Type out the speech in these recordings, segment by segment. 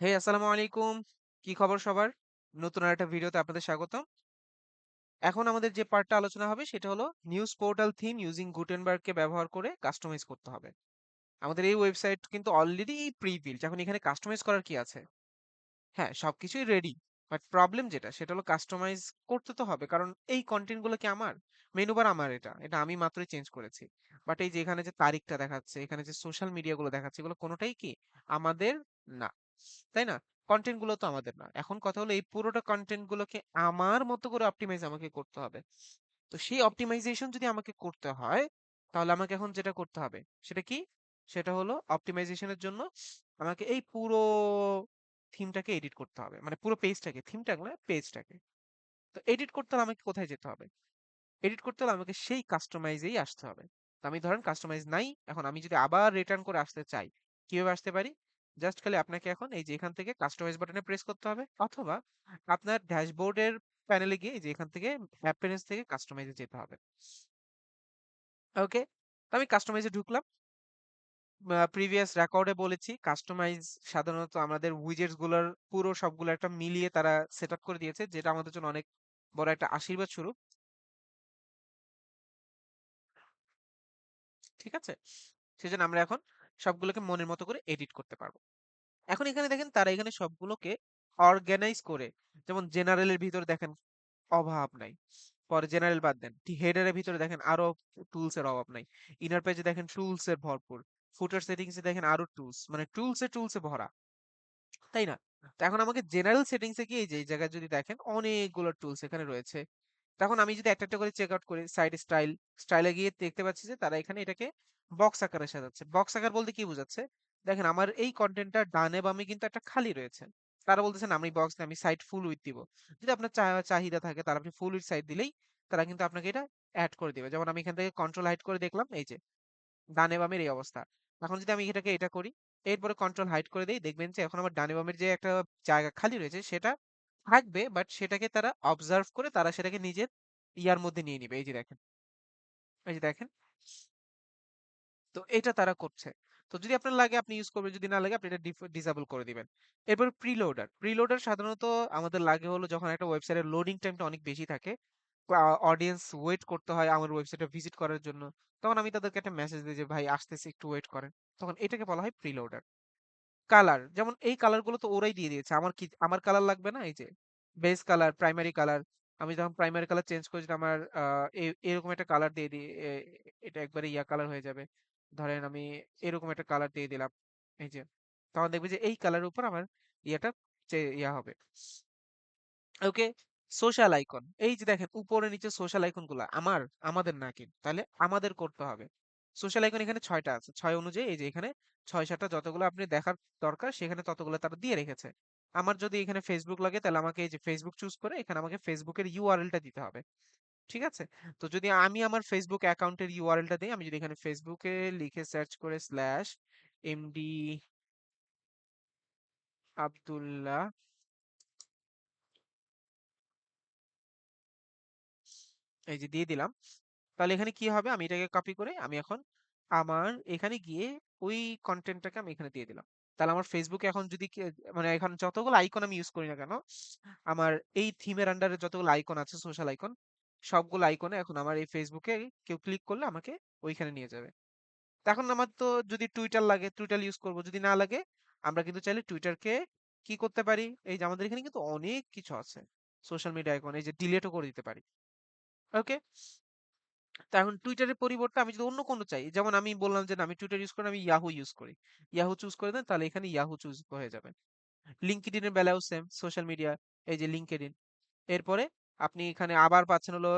হেই আসসালামু আলাইকুম। কি খবর সবার? নতুন আরেকটা ভিডিওতে আপনাদের স্বাগতম। এখন আমাদের যে পার্টটা আলোচনা হবে সেটা হলো নিউজ পোর্টাল থিম ইউজিং গুটেনবার্গকে ব্যবহার করে কাস্টমাইজ করতে হবে। আমাদের এই ওয়েবসাইট কিন্তু অলরেডি প্রি-বিল্ট। এখন এখানে কাস্টমাইজ করার কি আছে? হ্যাঁ, সবকিছুই রেডি। বাট প্রবলেম যেটা সেটা হলো কাস্টমাইজ করতে তো হবে। কারণ এই কনটেন্টগুলো কি আমার? মেনু বার আমার এটা। এটা আমি মাত্রই চেঞ্জ করেছি। বাট এই যে এখানে যে তারিখটা দেখাচ্ছে, এখানে যে সোশ্যাল মিডিয়া গুলো দেখাচ্ছে এগুলো কোনটাই কি আমাদের না। তাই না? কনটেন্টগুলো তো আমাদের না। এখন কথা হলো এই পুরোটা কনটেন্ট গুলোকে আমার মতো করে অপটিমাইজ আমাকে করতে হবে। তো সেই অপটিমাইজেশন যদি আমাকে করতে হয়, তাহলে আমাকে এখন যেটা করতে হবে সেটা কি? সেটা হলো অপটিমাইজেশন এর জন্য আমাকে এই পুরো থিমটাকে এডিট করতে হবে। মানে পুরো পেজটাকে, থিমটাকে না পেজটাকে। তো এডিট করতে হলে আমাকে কোথায় যেতে হবে? এডিট করতে হলে আমাকে সেই কাস্টমাইজেই আসতে হবে। তো আমি ধরেন কাস্টমাইজ নাই। এখন আমি যদি আবার রিটার্ন করে আসতে চাই, কীভাবে আসতে পারি? জাস্ট খালি আপনাকে এখন এই যে এখান থেকে কাস্টমাইজ বাটনে প্রেস করতে হবে অথবা আপনার ড্যাশবোর্ডের প্যানেলে গিয়ে এই যে এখান থেকে অ্যাপিয়ারেন্স থেকে কাস্টমাইজ যেতে হবে। ওকে? তো আমি কাস্টমাইজে ঢুকলাম। প্রিভিয়াস রেকর্ডে বলেছি কাস্টমাইজ সাধারণত আমাদের উইজেটসগুলার পুরো সবগুলো একটা মিলিয়ে তারা সেটআপ করে দিয়েছে, যেটা আমাদের জন্য অনেক বড় একটা আশীর্বাদ স্বরূপ। ঠিক আছে? সেজন্য আমরা এখন সবগুলোকে মনের মতো করে এডিট করতে পারব। এখন এখানে দেখেন তারা এখানে সবগুলোকে অর্গানাইজ করে যেমন জেনারেল এর ভিতরে দেখেন অভাব নাই। পরে জেনারেল বাদ দেন। হেডার এর ভিতরে দেখেন আরও টুলস এর অভাব নাই। ইনার পেজে দেখেন টুলস এর ভরপুর। ফুটার সেটিংস দেখেন আরও টুলস। মানে টুলস এ টুলস ভরা। তাই না? তো এখন আমাকে জেনারেল সেটিংস গিয়ে যে জায়গায় যদি দেখেন অনেকগুলো টুলস এখানে রয়েছে। তখন আমি যদি একটা, একটা করে চেক আউট করি সাইড স্টাইল, স্টাইল গিয়ে দেখতে পাচ্ছি যে তারা এখানে এটাকে বক্স আকারে সাজাচ্ছে। বক্স আকার বলতে কি বোঝাচ্ছে? দেখেন আমার এই কনটেন্টটা ডানে বামে কিন্তু একটা খালি রয়েছে। তারা বলতেছেন আমি বক্স আমি সাইড ফুল উইথ দিব। যদি আপনার চাহিদা থাকে তাহলে আপনি ফুল উইথ সাইড দিলেই তারা কিন্তু আপনাকে এটা এড করে দিবে। যেমন আমি এখান থেকে কন্ট্রোল হাইড করে দেখলাম এই যে ডানে বামের এই অবস্থা। এখন যদি আমি এটাকে এটা করি, এরপরে কন্ট্রোল হাইড করে দেই দেখবেন যে এখন আমার ডানে বামের যে একটা জায়গা খালি রয়েছে সেটা থাকবে বাট সেটাকে তারা অবজার্ভ করে তারা সেটাকে নিজের ইয়ার মধ্যে নিয়ে নিবে। এই যে দেখেন। এই যে দেখেন। তো এটা তারা করছে। তো যদি আপনার লাগে আপনি ইউজ করবেন, যদি না লাগে আপনি এটা ডিসেবল করে দিবেন। এরপর প্রিলোডার। প্রিলোডার সাধারণত আমাদের লাগে হলো যখন একটা ওয়েবসাইটের লোডিং টাইমটা অনেক বেশি থাকে। অডিয়েন্স ওয়েট করতে হয় আমার ওয়েবসাইটে ভিজিট করার জন্য। তখন আমি তাদেরকে একটা মেসেজ দেই যে, "ভাই আসতেছি একটু ওয়েট করেন।" তখন এটাকে বলা হয় প্রিলোডার। কালার যেমন এই কালারগুলো তো ওরাই দিয়ে দিয়েছে। আমার কি আমার কালার লাগবে না? এই যে বেস কালার, প্রাইমারি কালার। আমি যখন প্রাইমারি কালার চেঞ্জ করে যদি আমার এরকম একটা কালার দিয়ে দিই, এটা একবারে ইয়া কালার হয়ে যাবে। ধরেন আমি এরকম একটা কালার দিয়ে দিলাম। এই যে। তখন দেখবে যে এই কালারের উপর আমার ইয়েটা ইয়া হবে। ওকে? Social icon. এই যে দেখেন উপরে নিচে সোশ্যাল আইকনগুলা আমার, আমাদের না কিন্তু। তাহলে আমাদের করতে হবে। সোশ্যাল আইকন এখানে ছয়টা আছে। ছয় অনুযায়ী এই যে এখানে ছয় সাতটা যতগুলো আপনি দেখার দরকার সেখানে ততগুলো তারা দিয়ে রেখেছে। আমার যদি এখানে ফেসবুক লাগে তাহলে আমাকে এই যে ফেসবুক চুজ করে এখানে আমাকে Facebook এর URL টা দিতে হবে। ঠিক আছে? তো যদি আমি আমার Facebook অ্যাকাউন্টের URL টা দেই, আমি যদি এখানে এ লিখে সার্চ করে স্ল্যাশ এমডি আব্দুল্লাহ এই যে দিয়ে দিলাম। তাহলে এখানে কি হবে? আমি এটাকে কপি করে আমি এখন আমার এখানে গিয়ে ওই কনটেন্টটাকে আমি এখানে দিয়ে দিলাম। তাহলে আমার এ এখন যদি মানে এখন যতগুলো আইকন আমি ইউজ করি না কেন, আমার এই থিমের আন্ডারে যতগুলো আইকন আছে সোশ্যাল আইকন, সবগুলো আইকনে এখন আমার এই এ কেউ ক্লিক করলে আমাকে ওইখানে নিয়ে যাবে। এখন আমার তো যদি Twitter লাগে, Twitter ইউজ করব। যদি না লাগে, আমরা কিন্তু চাইলে Twitter কে করতে পারি? এই যে আমাদের এখানে কিন্তু অনেক কিছু আছে। সোশ্যাল মিডিয়া আইকন এই যে ডিলিটও করে দিতে পারি। ওকে? তো এখন টুইটারের পরিবর্তে আমি যদি অন্য কোনো চাই, যেমন আমি বললাম যে আমি টুইটার ইউজ করি আমি Yahoo ইউজ করি। ইয়াহু চুজ করে দেন তাহলে এখানে ইয়াহু চুজ হয়ে যাবে। LinkedIn এর বেলায়ও সেম সোশ্যাল মিডিয়া এই যে LinkedIn। এরপরে আপনি এখানে আবার পাচ্ছেন হলো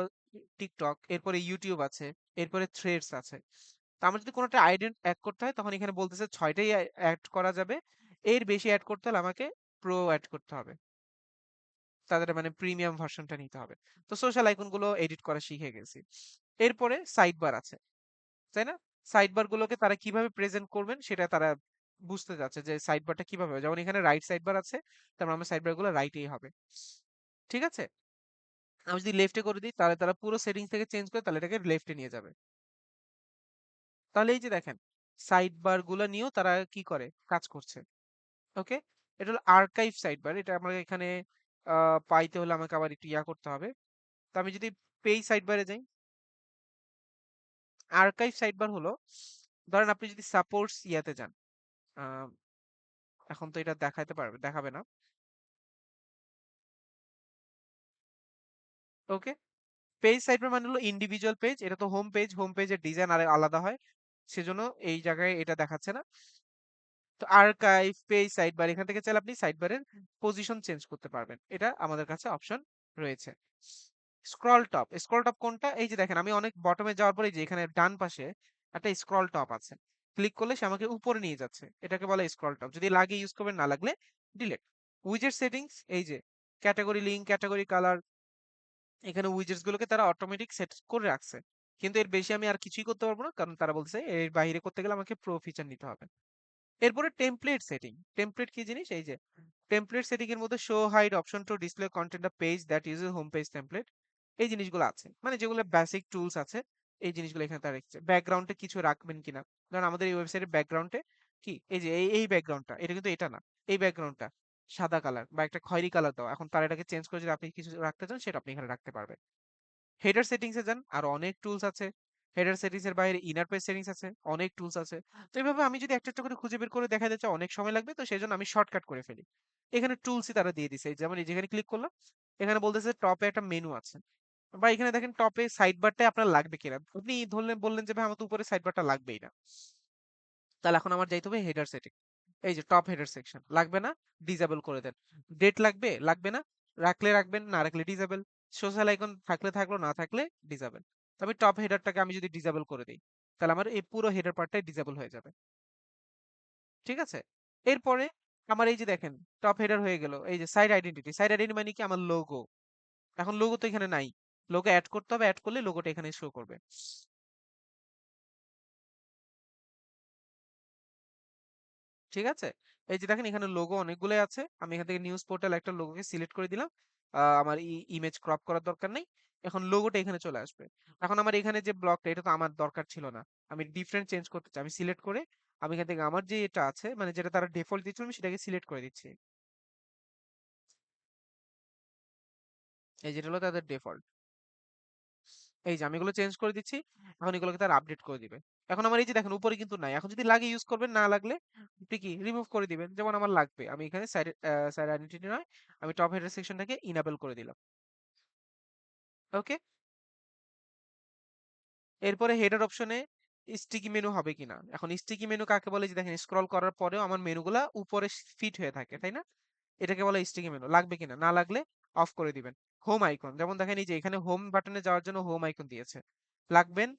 TikTok, এরপরে ইউটিউব আছে, এরপরে Threads আছে। তো আমার যদি কোনোটা আইডেন্ট এড করতে হয় তখন এখানে বলতেছে ৬ টাই এ এড করা যাবে। এর বেশি অ্যাড করতে হলে আমাকে প্রো এড করতে হবে। তাদের মানে প্রিমিয়াম ভার্সনটা নিতে হবে। তো সোশ্যাল আইকনগুলো এডিট করা শিখে গেছি। এরপরে সাইড বার আছে। তাই না? সাইড বার গুলোকে তারা কীভাবে প্রেজেন্ট করবেন সেটা তারা বুঝতে চাচ্ছে যে সাইড বারটা কীভাবে। যেমন এখানে রাইট সাইড বার আছে, তার মানে আমার সাইড বারগুলো রাইটেই হবে। ঠিক আছে? আমি যদি লেফট করে দিই, তাহলে তারা পুরো সেটিংস থেকে চেঞ্জ করে তাহলে এটাকে লেফট নিয়ে যাবে। তাহলে এই যে দেখেন সাইড বারগুলা নিয়েও তারা কি করে? কাজ করছে। ওকে? এটা হলো আর্কাইভ সাইড বার এটা আমাকে এখানে পাইতে হলে আমাকে আবার একটু ইয়া করতে হবে তো আমি যদি পেই সাইড বারে যাই আর্কাইভ সাইড বার হলো, ধরেন আপনি যদি সাপোর্টস ইয়াতে যান এখন তো এটা দেখাতে পারবে, দেখাবে না ওকে? পেজ সাইডবার মানে হলো ইন্ডিভিজুয়াল পেজ এটা তো হোম পেজ হোম পেজের ডিজাইন আর আলাদা হয়। সেজন্য এই জায়গায় এটা দেখাচ্ছে না। তো আর্কাইভ পেজ সাইড বার এখান থেকে চাইলে আপনি সাইড বারের পজিশন চেঞ্জ করতে পারবেন। এটা আমাদের কাছে অপশন রয়েছে। স্ক্রল টপ স্ক্রল টপ কোনটা? এই যে দেখেন আমি অনেক বটমে যাওয়ার পরে যে এখানে ডান পাশে একটা স্ক্রল টপ আছে। ক্লিক করলে সে আমাকে উপরে নিয়ে যাচ্ছে। এটাকে বলে স্ক্রল টপ যদি লাগে ইউজ করবেন না লাগলে ডিলেট উইজেট সেটিংস এই যে ক্যাটাগরি লিঙ্ক ক্যাটাগরি কালার এখানে উইজেটস গুলোকে তারা অটোমেটিক সেট করে রাখছে। কিন্তু এর বেশি আমি আর কিছুই করতে পারব না। কারণ তারা বলছে, এর বাইরে করতে গেলে আমাকে প্রো ফিচার নিতে হবে। এরপরে টেমপ্লেট সেটিং টেমপ্লেট কি জিনিস? এই যে টেমপ্লেট সেটিং এর মধ্যে show hide option to display content of page that uses home page template এই জিনিসগুলো আছে। মানে যেগুলো বেসিক টুলস আছে, এই জিনিসগুলো এখানে তারা রেখেছে। ব্যাকগ্রাউন্ডে কিছু রাখবেন কিনা? কারণ আমাদের এই ওয়েবসাইটের ব্যাকগ্রাউন্ডে কি? এই যে, এই ব্যাকগ্রাউন্ডটা এটা কিন্তু এটা না। এই ব্যাকগ্রাউন্ডটা সাদা কালার বা একটা খয়েরি কালার দাও এখন তারা এটাকে চেঞ্জ করে যদি আপনি কিছু রাখতে চান, সেটা আপনি এখানে রাখতে পারবেন। হেডার সেটিংস যান, আর অনেক টুলস আছে। হেডার সেটিংস এর বাইরে ইনার পেজ সেটিংস আছে, অনেক টুলস আছে। তো এইভাবে আমি যদি একটা একটা করে খুঁজে বের করে দেখা যাচ্ছে অনেক সময় লাগবে। তো সেই জন্য আমি শর্টকাট করে ফেলি। এখানে টুলসই তারা দিয়ে দিছে। যেমন যেখানে ক্লিক করলাম, এখানে বলতেছে টপে একটা মেনু আছে। বা এখানে দেখেন টপে সাইড বারটাই আপনার লাগবে কিনা? আপনি ধরলেন, বললেন যে, ভাই, আমার তো উপরে সাইড বারটা লাগবেই না। তাহলে এখন আমার যাইতে হবে হেডার সেটিং এই যে টপ হেডার সেকশন লাগবে না? ডিসেবল করে দেন। ডেট লাগবে? লাগবে না? রাখলে রাখবেন, না রাখলে ডিসেবল সোশ্যাল আইকন থাকলে থাকল, না থাকলে ডিসেবল তবে টপ হেডারটাকে আমি যদি ডিসেবল করে দিই, তাহলে আমার এই পুরো হেডার পার্টটাই ডিসেবল হয়ে যাবে। ঠিক আছে? এরপরে আমার এই যে দেখেন টপ হেডার হয়ে গেল। এই যে সাইড আইডেন্টিটি সাইড আইডেন্টি মানে কি? আমার লোগো এখন লোগো তো এখানে নাই। লোগো অ্যাড করতে হবে অ্যাড করলে লোগোটা এখানে শো করবে। ঠিক আছে? এই যে দেখেন এখানে লোগো অনেকগুলো আছে। আমি এখান থেকে নিউজ পোর্টাল একটা লোগোকে সিলেক্ট করে দিলাম। আমার ইমেজ ক্রপ করার দরকার নেই। এখন লোগোটা এখানে চলে আসবে। এখন আমার এখানে যে ব্লকটা এটা তো আমার দরকার ছিল না। আমি ডিফারেন্ট চেঞ্জ করতে চাই। আমি সিলেক্ট করে আমি এখান থেকে আমার যে এটা আছে মানে যেটা তারা ডিফল্ট দিচ্ছিল আমি সেটাকে সিলেক্ট করে দিচ্ছি। এই যেটা হলো তাদের ডিফল্ট এই যে আমি এগুলো চেঞ্জ করে দিচ্ছি। এখন এগুলোকে তারা আপডেট করে দিবে। এখন আমার এই যে দেখেন উপরে কিন্তু নাই। এখন যদি লাগে ইউজ করবেন, না লাগলে আপনি কি রিমুভ করে দিবেন। যেমন আমার লাগবে। আমি এখানে সাইড সাইড আইডেন্টিটি নয়, আমি টপ হেডার সেকশনটাকে ইনেবল করে দিলাম। ওকে এরপরে হেডার অপশনে স্টিকি মেনু হবে কিনা? এখন স্টিকি মেনু কাকে বলে? যে দেখেন স্ক্রল করার পরেও আমার মেনুগুলা উপরে ফিট হয়ে থাকে, তাই না? এটাকে বলে স্টিকি মেনু লাগবে কিনা? না লাগলে অফ করে দিবেন। হোম আইকন যেমন দেখেন এই যে এখানে হোম বাটনে যাওয়ার জন্য হোম আইকন দিয়েছে। লাগবেন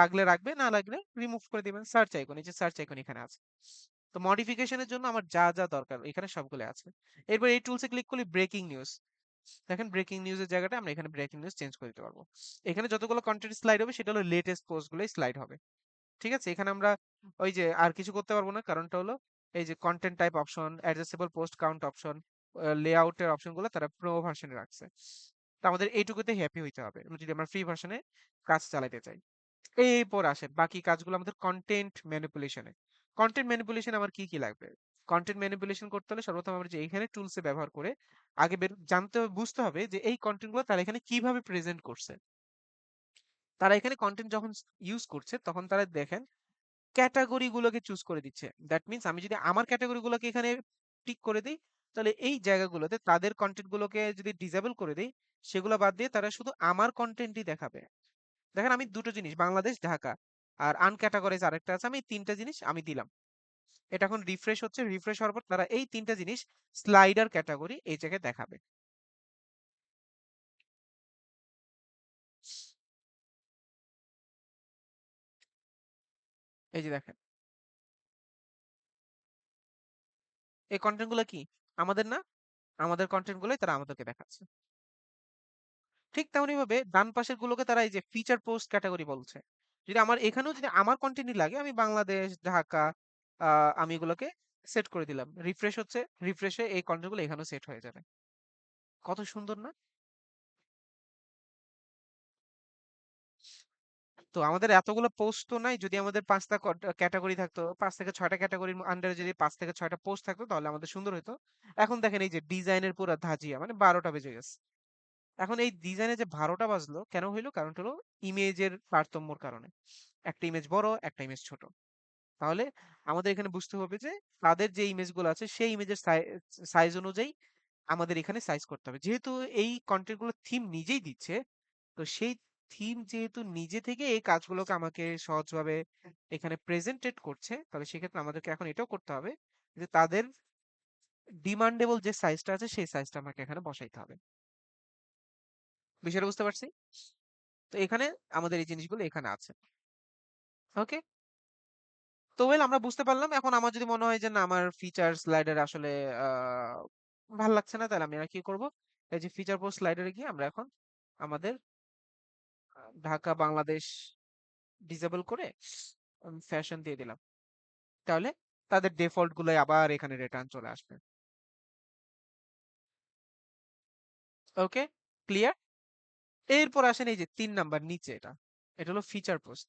লাগলে রাখবে না লাগলে রিমুভ করে দিবেন সার্চ আইকন এই যে সার্চ আইকন এখানে আছে। তো মডিফিকেশনের জন্য আমার যা যা দরকার, এখানে সবগুলো আছে। এরপর এই টুলসে ক্লিক করলে ব্রেকিং নিউজ দেখেন ব্রেকিং নিউজের জায়গাটা আমরা এখানে ব্রেকিং নিউজ চেঞ্জ করে দিতে পারব। এখানে যতগুলো কন্টেন্ট স্লাইড হবে, সেটা হলো লেটেস্ট পোস্ট গুলোই স্লাইড হবে। ঠিক আছে? এখানে আমরা ওই যে আর কিছু করতে পারব না, কারণটা হলো এই যে content type option adjustable post count option লেআউটের অপশনগুলো তারা প্রো ভার্সনে রাখছে। তো আমাদের এইটুকুতে হ্যাপি হইতে হবে। যদি আমরা ফ্রি ভার্সনে কাজ চালাতে চাই। এরপর আসেন। বাকি কাজগুলো আমাদের কন্টেন্ট ম্যানিপুলেশনে কন্টেন্ট ম্যানিপুলেশন আমার কি কি লাগবে? কন্টেন্ট ম্যানিপুলেশন করতে হলে সর্বপ্রথম আমরা যে এখানে টুলসে ব্যবহার করে আগে বের, জানতে হবে, বুঝতে হবে যে এই কন্টেন্টগুলো তারা এখানে কীভাবে প্রেজেন্ট করছে। তারা এখানে কন্টেন্ট যখন ইউজ করছে তখন তারা দেখেন ক্যাটাগরি গুলোকে চুজ করে দিচ্ছে। দ্যাট মিন্স আমি যদি আমার ক্যাটাগরি গুলোকে এখানে টিক করে দিই, তাহলে এই জায়গাগুলোতে তাদের কন্টেন্ট গুলোকে যদি ডিসেবল করে দিই, সেগুলো বাদ দিয়ে তারা শুধু আমার কন্টেন্টই দেখাবে। দেখেন আমি দুটো জিনিস, বাংলাদেশ, ঢাকা। আর আনক্যাটাগরাইজ আরেকটা আছে, আমি তিনটা জিনিস আমি দিলাম। এটা এখন রিফ্রেশ হচ্ছে রিফ্রেশ হওয়ার পর তারা এই তিনটা জিনিস স্লাইডার ক্যাটাগরি এই জায়গায় দেখাবে। এই যে দেখেন। এই কন্টেন্ট কি? আমাদের না? আমাদের কন্টেন্ট তারা আমাদেরকে দেখাচ্ছে। ঠিক তেমনি ভাবে ডান পাশের গুলোকে তারা এই যে ফিচার পোস্ট ক্যাটাগরি বলছে। যদি আমার এখানেও যদি আমার কন্টেন্টই লাগে, আমি বাংলাদেশ, ঢাকা আমি এগুলোকে সেট করে দিলাম। রিফ্রেশ হচ্ছে রিফ্রেশে এই কন্টেন্টগুলো এখানেও সেট হয়ে যাবে। কত সুন্দর না? তো আমাদের এতগুলো পোস্ট তো নাই, যদি আমাদের পাঁচটা ক্যাটাগরি থাকতো, পাঁচ থেকে ছয়টা ক্যাটাগরির আন্ডারে যদি পাঁচ থেকে ছয়টা পোস্ট থাকতো, তাহলে আমাদের সুন্দর হতো এখন দেখেন এই যে ডিজাইনের পুরো ধাজিয়া মানে বারোটা বেজে গেছে। এখন এই ডিজাইনে যে বারোটা বাজলো কেন হইল? কারণটা হলো ইমেজের তারতম্যর কারণে। একটা ইমেজ বড়, একটা ইমেজ ছোট। তাহলে আমাদের এখানে বুঝতে হবে যে তাদের যে ইমেজগুলো আছে, সেই ইমেজের সাইজ অনুযায়ী আমাদের এখানে সাইজ করতে হবে। যেহেতু এই কন্টেন্টগুলো থিম নিজেই দিচ্ছে, তো সেই থিম যেহেতু নিজে থেকে এই কাজগুলোকে আমাকে সহজভাবে এখানে প্রেজেন্টেড করছে, তাহলে সেক্ষেত্রে আমাদেরকে এখন এটাও করতে হবে যে তাদের ডিমান্ডেবল যে সাইজটা আছে, সেই সাইজটা আমাকে এখানে বসাইতে হবে। বিষয়টা বুঝতে পারছি। তো এখানে আমাদের এই জিনিসগুলো এখানে আছে। ওকে? তো ওয়েল আমরা বুঝতে পারলাম। এখন আমার যদি মনে হয় যে, না, আমার ফিচার স্লাইডার আসলে ভালো লাগছে না, তাহলে আমি কি করব? এই যে ফিচার পোস্ট স্লাইডারে গিয়ে আমরা এখন আমাদের ঢাকা, বাংলাদেশ ডিসেবল করে ফ্যাশন দিয়ে দিলাম। তাহলে তাদের ডিফল্টগুলো আবার এখানে রিটার্ন চলে আসবে। ওকে? ক্লিয়ার? এরপর আসেন এই যে তিন নাম্বার নিচে এটা। এটা হলো ফিচার পোস্ট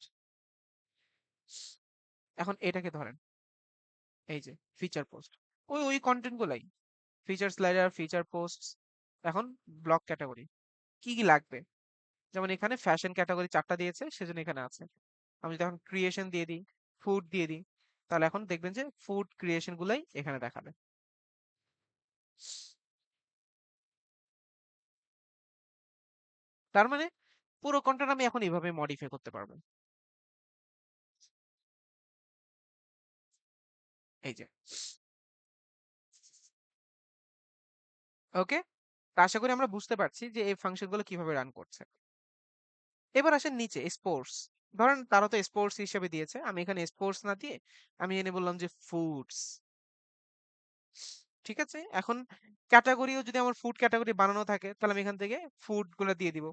এখন এটাকে ধরেন। এই যে ফিচার পোস্ট ওই ওই কন্টেন্ট গুলাই। ফিচার স্লাইডার ফিচার পোস্ট এখন ব্লক ক্যাটাগরি কি কি লাগবে? যেমন এখানে ফ্যাশন ক্যাটাগরি চারটা দিয়েছে, সেজন্য এখানে আছে। আমি যদি এখন ক্রিয়েশন দিয়ে দিই ফুড দিয়ে দিই, তাহলে এখন দেখবেন যে ফুড ক্রিয়েশন গুলাই এখানে দেখাবে। তার মানে পুরো কন্টেন্ট আমি এখন এইভাবে মডিফাই করতে পারব। এই যে। ওকে আশা করি আমরা বুঝতে পারছি যে এই ফাংশনগুলো কীভাবে রান করছে। এবার আসেন নিচে স্পোর্টস ধরেন তারা তো স্পোর্টস হিসেবে দিয়েছে। আমি এখানে স্পোর্টস না দিয়ে আমি এনে বললাম যে ফুডস ঠিক আছে? এখন ক্যাটাগরিও যদি আমার ফুড ক্যাটাগরি বানানো থাকে তাহলে আমি এখান থেকে ফুডগুলো দিয়ে দিব।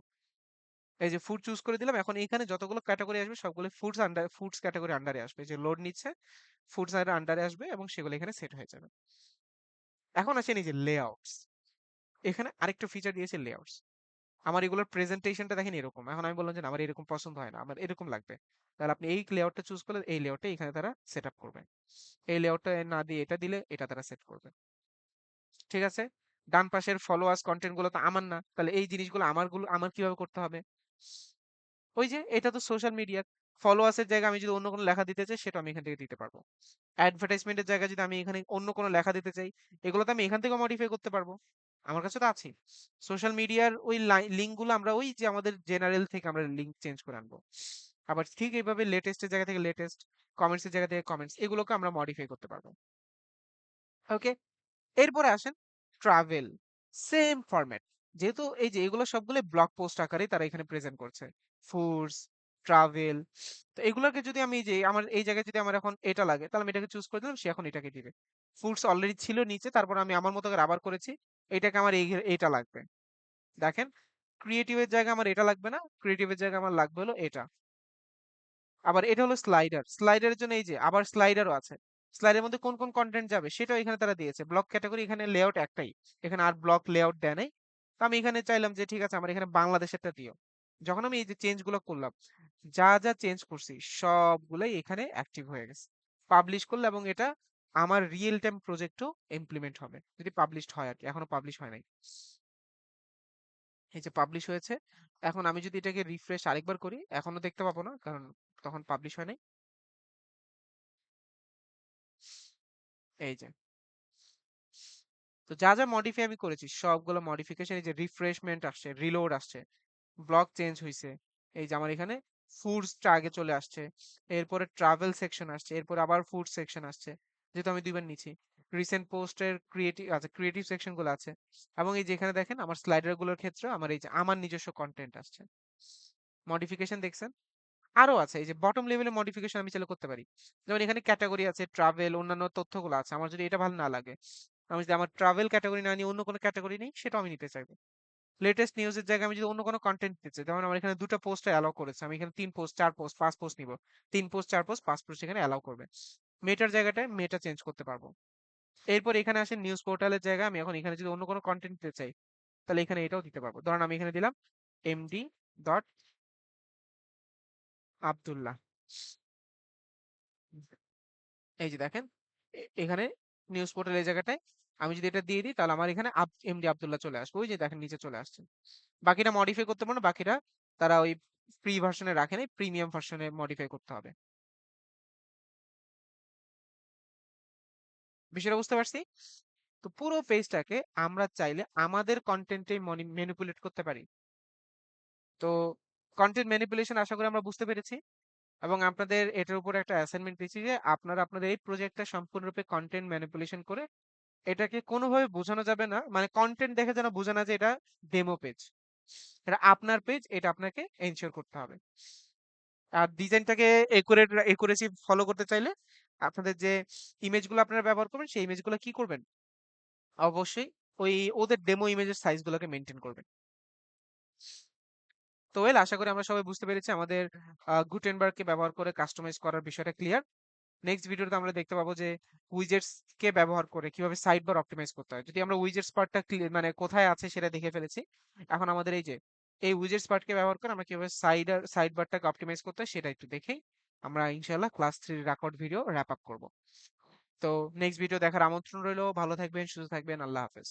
এই যে ফুড চুজ করে দিলাম এখন এখানে যতগুলো ক্যাটাগরি আসবে সবগুলো ফুডস আন্ডার ফুডস ক্যাটাগরি আন্ডারে আসবে। যে লোড নিচ্ছে ফুডস এর আন্ডারে আসবে এবং সেগুলো এখানে সেট হয়ে যাবে। এখন আসেন এই যে লেআউটস এখানে আরেকটা ফিচার দিয়েছে লেআউটস আমার এগুলোর প্রেজেন্টেশনটা দেখেন এরকম। এখন আমি বললাম যে আমার এরকম পছন্দ হয় না আমার এরকম লাগবে। তাহলে আপনি এই লেআউটটা চুজ করলে এই লেআউটটা এখানে তারা সেট আপ করবে। এই লেআউটটা না দিয়ে এটা দিলে এটা তারা সেট করবে। ঠিক আছে? ডান পাশের ফলোয়ার্স কন্টেন্টগুলো তো আমার না। তাহলে এই জিনিসগুলো আমারগুলো, আমার কীভাবে করতে হবে? ওই যে, এটা তো সোশ্যাল মিডিয়া ফলোয়ার্সের জায়গায় আমি যদি অন্য কোনো লেখা দিতে চাই, সেটা আমি এখান থেকে দিতে পারব। অ্যাডভার্টাইজমেন্টের জায়গায় যদি আমি এখানে অন্য কোনো লেখা দিতে চাই এগুলো তো আমি এখান থেকে মডিফাই করতে পারব। আমার কাছে তো আছে সোশ্যাল মিডিয়ার ওই লিঙ্কগুলো আমরা ওই যে আমাদের জেনারেল থেকে আমরা লিঙ্ক চেঞ্জ করে আনব। আবার ঠিক এইভাবে লেটেস্টের জায়গা থেকে লেটেস্ট কমেন্টস এর জায়গা থেকে কমেন্টস এগুলোকে আমরা মডিফাই করতে পারব। ওকে এরপরে আসেন ট্রাভেল সেম ফরম্যাট যেহেতু এই যে এগুলো সবগুলো ব্লগ পোস্ট আকারে তারা এখানে প্রেজেন্ট করছে। ফুডস ট্রাভেল তো এগুলোকে যদি আমি যে আমার, এই জায়গায় যদি আমার এখন এটা লাগে, তাহলে আমি এটাকে চুজ করে দিলাম, সে এখন এটাকে দিবে। ফুডস অলরেডি ছিল নিচে, তারপর আমি আমার মতো করে আবার করেছি, এটাকে আমার এই এটা লাগবে। দেখেন ক্রিয়েটিভের জায়গায় আমার এটা লাগবে না ক্রিয়েটিভের জায়গায় আমার লাগবে হলো এটা। আবার এটা হলো স্লাইডার স্লাইডারের জন্য এই যে আবার স্লাইডারও আছে। স্লাইডের মধ্যে কোন কোন কন্টেন্ট যাবে সেটাও এখানে তারা দিয়েছে। ব্লক ক্যাটাগরি এখানে লেআউট একটাই। এখানে আর ব্লক লেআউট দেয় নাই। তো আমি এখানে চাইলাম যে, ঠিক আছে, আমার এখানে বাংলাদেশেরটা দিও। যখন আমি এই যে চেঞ্জগুলো করলাম, যা যা চেঞ্জ করছি, সবগুলাই এখানে অ্যাক্টিভ হয়ে গেছে। পাবলিশ করলে এবং এটা আমার রিয়েল টাইম প্রজেক্টও ইমপ্লিমেন্ট হবে। যদি পাবলিশড হয় আর কি, এখনও পাবলিশ হয় নাই। এই যে পাবলিশ হয়েছে, এখন আমি যদি এটাকে রিফ্রেশ আরেকবার করি, এখনও দেখতে পাবো না, কারণ তখন পাবলিশ হয় নাই। এই যে। তো যা যা মডিফাই আমি করেছি, সবগুলো মডিফিকেশন এই যে রিফ্রেশমেন্ট আসছে রিলোড আসছে ব্লক চেঞ্জ হয়েছে এই যে আমার এখানে ফুডসটা আগে চলে আসছে, এরপরে ট্রাভেল সেকশন আসছে, এরপর আবার ফুড সেকশন আসছে, যেহেতু আমি দুইবার নিচ্ছি রিসেন্ট পোস্টের ক্রিয়েটিভ আচ্ছা ক্রিয়েটিভ সেকশনগুলো আছে, এবং এই যে এখানে দেখেন, আমার স্লাইডারগুলোর ক্ষেত্রে আমার এই যে, আমার নিজস্ব কন্টেন্ট আসছে। মডিফিকেশন দেখছেন? আরও আছে। এই যে বটম লেভেলে মডিফিকেশন আমি চাইলে করতে পারি। যেমন এখানে ক্যাটাগরি আছে ট্রাভেল অন্যান্য তথ্যগুলো আছে। আমার যদি এটা ভালো না লাগে, আমি যদি আমার ট্রাভেল ক্যাটাগরি না নিয়ে অন্য কোনো ক্যাটাগরি নেই, সেটাও আমি নিতে চাইব। লেটেস্ট নিউজের জায়গায় আমি যদি অন্য কোনো কন্টেন্ট দিতে চাই, যেমন আমার এখানে দুটো পোস্ট অ্যালাউ করেছে। আমি এখানে তিন পোস্ট চার পোস্ট পাঁচ পোস্ট নিব। তিন পোস্ট চার পোস্ট পাঁচ পোস্ট এখানে অ্যালাউ করবে। মেটার জায়গাটায় মেটা চেঞ্জ করতে পারব। এরপর এখানে আসে নিউজ পোর্টালের জায়গায় আমি এখন এখানে যদি অন্য কোনো কন্টেন্ট দিতে চাই, তাহলে এখানে এটাও দিতে পারব। ধরুন আমি এখানে দিলাম এমডি ডট আব্দুল্লাহ। এই যে দেখেন এখানে নিউজ পোর্টাল এই জায়গাটায় আমি যদি এটা দিয়ে দিই, তাহলে আমার এখানে এমডি আবদুল্লাহ চলে আসবে। ওই যে দেখেন, নিচে চলে আসছে। বাকিটা মডিফাই করতে পারো না বাকিটা তারা ওই ফ্রি ভার্সনে রাখে নাই প্রিমিয়াম ভার্সনে মডিফাই করতে হবে। বিষয়টা বুঝতে পারছি? তো পুরো পেজটাকে আমরা চাইলে আমাদের কন্টেন্টে ম্যানিপুলেট করতে পারি। তো কন্টেন্ট ম্যানিপুলেশন আশা করি আমরা বুঝতে পেরেছি। এবং আপনাদের এটার উপর একটা অ্যাসাইনমেন্ট দিয়েছি যে, আপনারা আপনাদের এই প্রজেক্টটা সম্পূর্ণরূপে কন্টেন্ট ম্যানিপুলেশন করে এটাকে কোনোভাবে বোঝানো যাবে না। মানে কন্টেন্ট দেখে যেন বোঝা না যে এটা ডেমো পেজ এটা আপনার পেজ এটা আপনাকে এনশিওর করতে হবে। আর ডিজাইনটাকে একুরেট একুরেসি ফলো করতে চাইলে আপনাদের যে ইমেজগুলো আপনারা ব্যবহার করবেন, সেই ইমেজগুলো কি করবেন? অবশ্যই ওই, ওদের ডেমো ইমেজের সাইজগুলোকে মেনটেন করবেন। তো ওয়েল আশা করি আমরা সবাই বুঝতে পেরেছি আমাদের গুটেনবার্গকে ব্যবহার করে কাস্টমাইজ করার বিষয়টা ক্লিয়ার নেক্সট ভিডিওতে আমরা দেখতে পাবো যে উইজেটস কে ব্যবহার করে কীভাবে সাইড বার অপটিমাইজ করতে হয়। যদি আমরা উইজেটস পার্টটা মানে কোথায় আছে সেটা দেখে ফেলেছি এখন আমাদের এই যে এই উইজেটস পার্টকে ব্যবহার করে আমরা কীভাবে সাইড সাইড বারটাকে অপটিমাইজ করতে হয় সেটা একটু দেখেই আমরা ইনশাআল্লাহ class three record video wrap up করব। তো নেক্সট ভিডিও দেখার আমন্ত্রণ রইল। ভালো থাকবেন সুস্থ থাকবেন। আল্লাহ হাফেজ।